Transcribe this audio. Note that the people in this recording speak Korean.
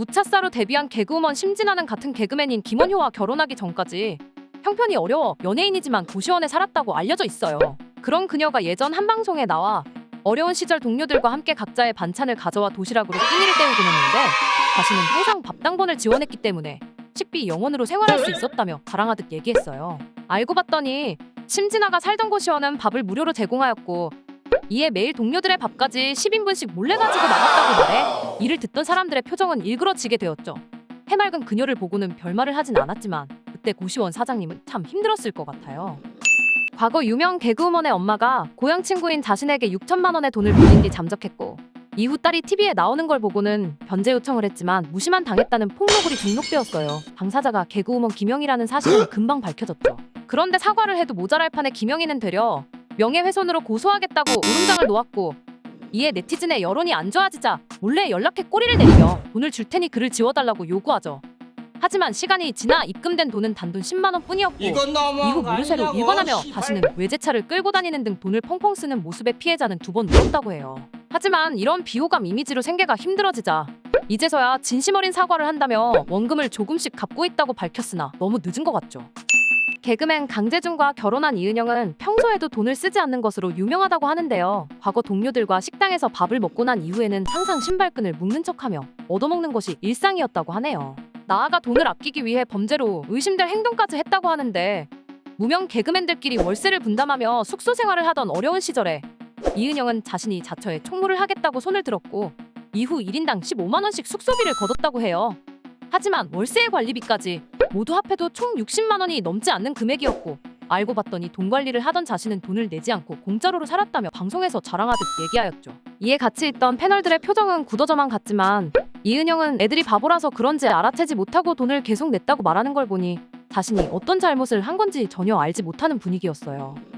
우차사로 데뷔한 개그우먼 심진아는 같은 개그맨인 김원효와 결혼하기 전까지 형편이 어려워 연예인이지만 고시원에 살았다고 알려져 있어요. 그런 그녀가 예전 한 방송에 나와 어려운 시절 동료들과 함께 각자의 반찬을 가져와 도시락으로 끼니를 때우곤 했는데 자신은 항상 밥당번을 지원했기 때문에 식비 영원으로 생활할 수 있었다며 자랑하듯 얘기했어요. 알고 봤더니 심진아가 살던 고시원은 밥을 무료로 제공하였고 이에 매일 동료들의 밥까지 10인분씩 몰래 가지고 나갔다고 말해 이를 듣던 사람들의 표정은 일그러지게 되었죠. 해맑은 그녀를 보고는 별말을 하진 않았지만 그때 고시원 사장님은 참 힘들었을 것 같아요. 과거 유명 개그우먼의 엄마가 고향 친구인 자신에게 6천만 원의 돈을 빌린 뒤 잠적했고 이후 딸이 TV에 나오는 걸 보고는 변제 요청을 했지만 무시만 당했다는 폭로글이 등록되었어요. 당사자가 개그우먼 김영희라는 사실은 금방 밝혀졌죠. 그런데 사과를 해도 모자랄 판에 김영희는 되려 명예훼손으로 고소하겠다고 울음장을 놓았고 이에 네티즌의 여론이 안 좋아지자 몰래 연락해 꼬리를 내리며 돈을 줄 테니 그를 지워달라고 요구하죠. 하지만 시간이 지나 입금된 돈은 단돈 10만 원뿐이었고 이후 무료세로 일관하며 다시는 외제차를 끌고 다니는 등 돈을 펑펑 쓰는 모습의 피해자는 두 번 울었다고 해요. 하지만 이런 비호감 이미지로 생계가 힘들어지자 이제서야 진심 어린 사과를 한다며 원금을 조금씩 갚고 있다고 밝혔으나 너무 늦은 것 같죠. 개그맨 강재준과 결혼한 이은영은 평소에도 돈을 쓰지 않는 것으로 유명하다고 하는데요. 과거 동료들과 식당에서 밥을 먹고 난 이후에는 항상 신발끈을 묶는 척하며 얻어먹는 것이 일상이었다고 하네요. 나아가 돈을 아끼기 위해 범죄로 의심될 행동까지 했다고 하는데 무명 개그맨들끼리 월세를 분담하며 숙소 생활을 하던 어려운 시절에 이은영은 자신이 자처에 총무를 하겠다고 손을 들었고 이후 1인당 15만 원씩 숙소비를 거뒀다고 해요. 하지만 월세의 관리비까지 모두 합해도 총 60만 원이 넘지 않는 금액이었고 알고 봤더니 돈 관리를 하던 자신은 돈을 내지 않고 공짜로로 살았다며 방송에서 자랑하듯 얘기하였죠. 이에 같이 있던 패널들의 표정은 굳어져만 갔지만 이은영은 애들이 바보라서 그런지 알아채지 못하고 돈을 계속 냈다고 말하는 걸 보니 자신이 어떤 잘못을 한 건지 전혀 알지 못하는 분위기였어요.